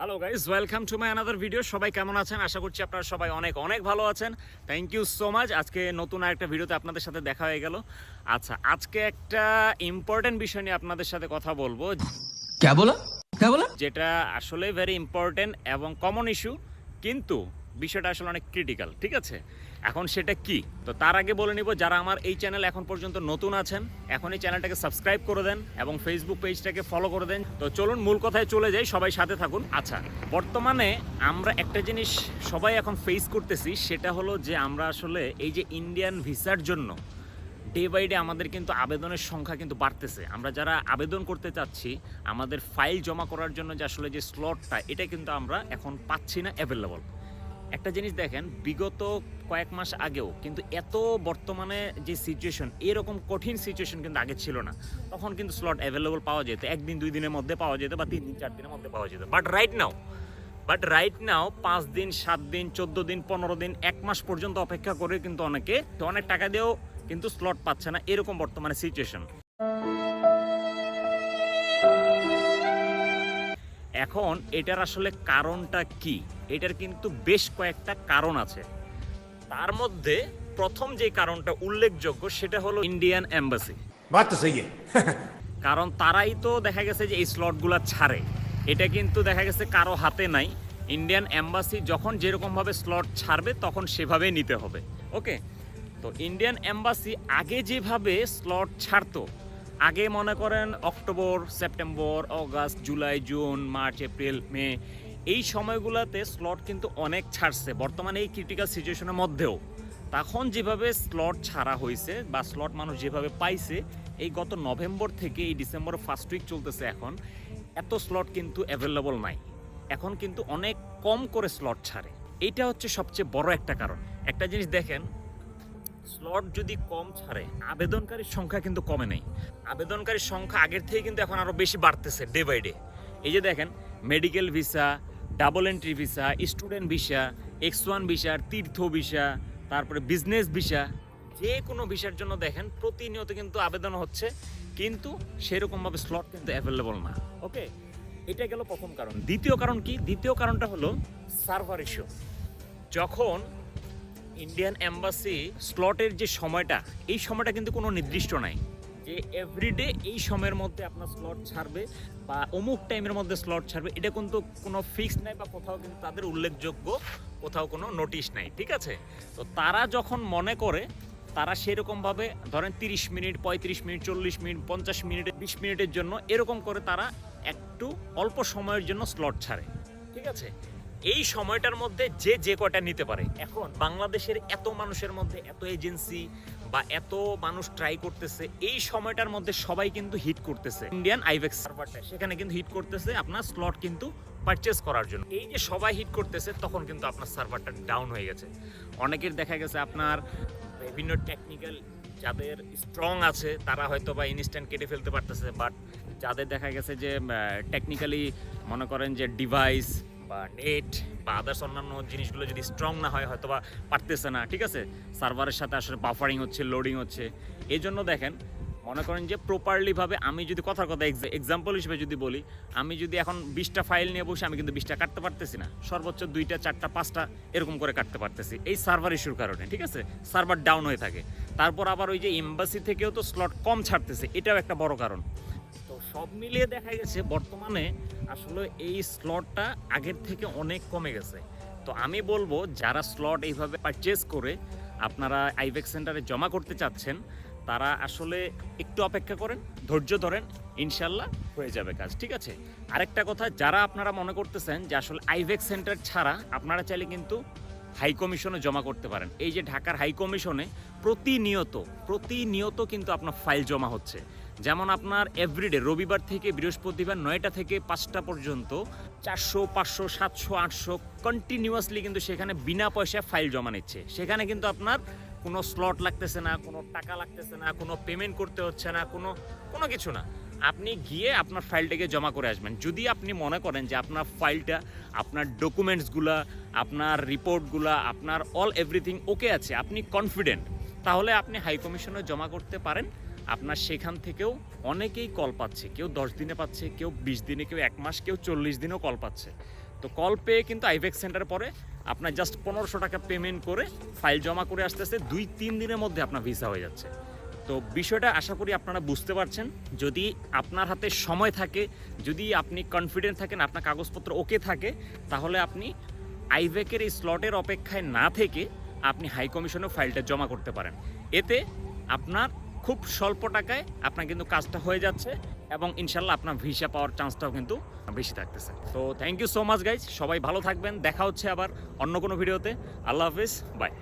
Hello guys welcome to my another video সবাই কেমন আছেন? আশা করছি আপনারা সবাই অনেক অনেক ভালো আছেন। থ্যাংক ইউ সো মাচ আজকে নতুন আরেকটা ভিডিওতে আপনাদের সাথে দেখা হয়ে গেল। আচ্ছা আজকে একটা ইম্পর্টেন্ট বিষয় নিয়ে আপনাদের সাথে কথা বলব। কে বলো কে বলো যেটা আসলে ভেরি ইম্পর্টেন্ট এবং কমন ইস্যু কিন্তু বিষয়টা আসলে অনেক ক্রিটিক্যাল ঠিক আছে? এখন সেটা কি? তো তার আগে বলে নিব, যারা আমার এই চ্যানেল এখন পর্যন্ত নতুন আছেন, এখন এই চ্যানেলটাকে সাবস্ক্রাইব করে দেন এবং ফেসবুক পেজটাকে ফলো করে দেন। তো চলুন, মূল কথায় চলে যাই, সবাই সাথে থাকুন। আচ্ছা বর্তমানে আমরা একটা জিনিস সবাই এখন ফেস করতেছি, সেটা হলো যে আমরা আসলে এই যে ইন্ডিয়ান ভিসার জন্য ডে বাই ডে আমাদের কিন্তু আবেদনের সংখ্যা কিন্তু বাড়তেছে। আমরা যারা আবেদন করতে চাচ্ছি, আমাদের ফাইল জমা করার জন্য যে আসলে যে স্লটটা এটা কিন্তু আমরা এখন পাচ্ছি না অ্যাভেলেবল একটা জিনিস দেখেন, বিগত কয়েক মাস আগেও কিন্তু এত বর্তমানে যে সিচুয়েশন এরকম কঠিন সিচুয়েশন কিন্তু আগে ছিল না। তখন কিন্তু স্লট অ্যাভেলেবল পাওয়া যেত, একদিন, দুই দিনের মধ্যে পাওয়া যেত বা তিন দিন, চার দিনের মধ্যে পাওয়া যেত। But right now but right now পাঁচ দিন, সাত দিন, চোদ্দ দিন, পনেরো দিন, এক মাস পর্যন্ত অপেক্ষা করে কিন্তু অনেকে, অনেক টাকা দিয়েও কিন্তু স্লট পাচ্ছে না এরকম বর্তমানে সিচুয়েশন এখন এটার আসলে কারণটা কি? এটার কিন্তু বেশ কয়েকটা কারণ আছে। তার মধ্যে প্রথম যে কারণটা উল্লেখযোগ্য সেটা হলো ইন্ডিয়ান এম্বাসি কারণ তারাই তো দেখা গেছে যে এই স্লটগুলো ছাড়ে। এটা কিন্তু দেখা গেছে কারও হাতে নাই। ইন্ডিয়ান এম্বাসি যখন যেরকমভাবে স্লট ছাড়বে তখন সেভাবেই নিতে হবে। ওকে? তো ইন্ডিয়ান এম্বাসি আগে যেভাবে স্লট ছাড়তো আগে মনে করেন October, September, August, July, June, March, April, May, এই সময়গুলোতে স্লট কিন্তু অনেক ছাড়ছে। বর্তমানে এই ক্রিটিক্যাল সিচুয়েশনের মধ্যেও। তখন যেভাবে স্লট ছাড়া হয়েছে বা স্লট মানুষ যেভাবে পাইছে, এই গত নভেম্বর থেকে এই ডিসেম্বর ফার্স্ট উইক চলতেছে এখন, এত স্লট কিন্তু অ্যাভেলেবল নাই। এখন কিন্তু অনেক কম করে স্লট ছাড়ে। এইটা হচ্ছে সবচেয়ে বড় একটা কারণ। একটা জিনিস দেখেন স্লট যদি কম ছাড়ে, আবেদনকারীর সংখ্যা কিন্তু কমে নেই। আবেদনকারীর সংখ্যা আগের থেকে কিন্তু এখন আরও বেশি বাড়তেছে ডে বাই ডে এই যে দেখেন medical visa double entry visa student visa X one visa তীর্থ ভিসা তারপরে বিজনেস ভিসা যে কোনো ভিসার জন্য দেখেন, প্রতিনিয়ত কিন্তু আবেদন হচ্ছে, কিন্তু সেরকমভাবে স্লট কিন্তু অ্যাভেলেবল না। ওকে এটা গেল প্রথম কারণ। দ্বিতীয় কারণ কি? দ্বিতীয় কারণটা হলো সার্ভার ইস্যু যখন ইন্ডিয়ান এম্বাসি স্লটের যে সময়টা, এই সময়টা কিন্তু কোনো নির্দিষ্ট নাই। যে এভরিডে এই সময়ের মধ্যে আপনার স্লট ছাড়বে বা অমুক টাইমের মধ্যে স্লট ছাড়বে, এটা কিন্তু কোনো ফিক্স নাই বা কোথাও কিন্তু তাদের উল্লেখযোগ্য কোথাও কোনো নোটিশ নাই, ঠিক আছে? তো তারা যখন মনে করে, তারা সেরকমভাবে ধরেন তিরিশ মিনিট, পঁয়ত্রিশ মিনিট, চল্লিশ মিনিট, পঞ্চাশ মিনিট, বিশ মিনিটের জন্য এরকম করে তারা একটু অল্প সময়ের জন্য স্লট ছাড়ে, ঠিক আছে? এই সময়টার মধ্যে যে যে কটা নিতে পারে। এখন বাংলাদেশের এত মানুষের মধ্যে, এত এজেন্সি বা এত মানুষ ট্রাই করতেছে, এই সময়টার মধ্যে সবাই কিন্তু হিট করতেছে। ইন্ডিয়ান আইভেক্স সার্ভারটা সেখানে কিন্তু হিট করতেছে আপনার স্লট কিন্তু পারচেস করার জন্য। এই যে সবাই হিট করতেছে, তখন কিন্তু আপনার সার্ভারটা ডাউন হয়ে গেছে। অনেকের দেখা গেছে আপনার বিভিন্ন টেকনিক্যাল যাদের স্ট্রং আছে, তারা হয়তো বা ইনস্ট্যান্ট কেটে ফেলতে পারতেছে বাট যাদের দেখা গেছে যে টেকনিক্যালি মনে করেন যে ডিভাইস বা নেট বা আদার্স অন্যান্য জিনিসগুলো যদি স্ট্রং না হয় হয়তো বা পারতেছে না, ঠিক আছে? সার্ভারের সাথে আসলে বাফারিং হচ্ছে লোডিং হচ্ছে। এই জন্য দেখেন, মনে করেন যে প্রপারলিভাবে আমি যদি কথার কথা এক্সাম্পল হিসেবে যদি বলি, আমি যদি এখন বিশটা ফাইল নিয়ে বসে, আমি কিন্তু বিশটা কাটতে পারতেছি না। সর্বোচ্চ দুইটা, চারটা, পাঁচটা এরকম করে কাটতে পারতেছি। এই সার্ভার ইস্যুর কারণে, ঠিক আছে? সার্ভার ডাউন হয়ে থাকে। তারপর আবার ওই যে এম্বাসি থেকেও তো স্লট কম ছাড়তেছে, এটাও একটা বড় কারণ। তো সব মিলিয়ে দেখা গেছে বর্তমানে আসলে এই স্লটটা আগের থেকে অনেক কমে গেছে। তো আমি বলব, যারা স্লট এইভাবে পারচেজ করে আপনারা আইভেক সেন্টারে জমা করতে চাচ্ছেন, তারা আসলে একটু অপেক্ষা করেন, ধৈর্য ধরেন, ইনশাল্লাহ হয়ে যাবে কাজ, ঠিক আছে? আরেকটা কথা, যারা আপনারা মনে করতেছেন যে আসলে আইভেক সেন্টার ছাড়া আপনারা চাইলে কিন্তু হাই কমিশনে জমা করতে পারেন। এই যে ঢাকার হাই কমিশনে প্রতিনিয়ত প্রতিনিয়ত কিন্তু আপনার ফাইল জমা হচ্ছে। যেমন আপনার এভরিডে রবিবার থেকে বৃহস্পতিবার নয়টা থেকে পাঁচটা পর্যন্ত চারশো, পাঁচশো, সাতশো, আটশো কন্টিনিউয়াসলি কিন্তু সেখানে বিনা পয়সায় ফাইল জমা নিচ্ছে। সেখানে কিন্তু আপনার কোনো স্লট লাগতেছে না, কোনো টাকা লাগতেছে না, কোনো পেমেন্ট করতে হচ্ছে না, কোনো কোনো কিছু না। আপনি গিয়ে আপনার ফাইলটাকে জমা করে আসবেন। যদি আপনি মনে করেন যে আপনার ফাইলটা আপনার ডকুমেন্টসগুলা আপনার রিপোর্টগুলা আপনার অল এভরিথিং ওকে আছে, আপনি কনফিডেন্ট তাহলে আপনি হাই কমিশনে জমা করতে পারেন। আপনার সেখান থেকেও অনেকেই কল পাচ্ছে, কেউ দশ দিনে পাচ্ছে, কেউ বিশ দিনে, কেউ এক মাস, কেউ চল্লিশ দিনেও কল পাচ্ছে। তো কল পেয়ে কিন্তু আইভেক্স সেন্টারে পরে আপনার জাস্ট পনেরোশো টাকা পেমেন্ট করে ফাইল জমা করে আসতেছে, দুই তিন দিনের মধ্যে আপনার ভিসা হয়ে যাচ্ছে। তো বিষয়টা আশা করি আপনারা বুঝতে পারছেন। যদি আপনার হাতে সময় থাকে, যদি আপনি কনফিডেন্ট থাকেন, আপনার কাগজপত্র ওকে থাকে, তাহলে আপনি আইভেকের এই স্লটের অপেক্ষায় না থেকে আপনি হাই কমিশনে ফাইলটা জমা করতে পারেন। এতে আপনার খুব স্বল্প টাকায় আপনার কিন্তু কাজটা হয়ে যাচ্ছে এবং ইনশাল্লাহ আপনার ভিসা পাওয়ার চান্সটাও কিন্তু বেশি থাকতেছে। তো thank you so much guys সবাই ভালো থাকবেন। দেখা হচ্ছে আবার অন্য কোনো ভিডিওতে। আল্লাহ হাফিজ। বাই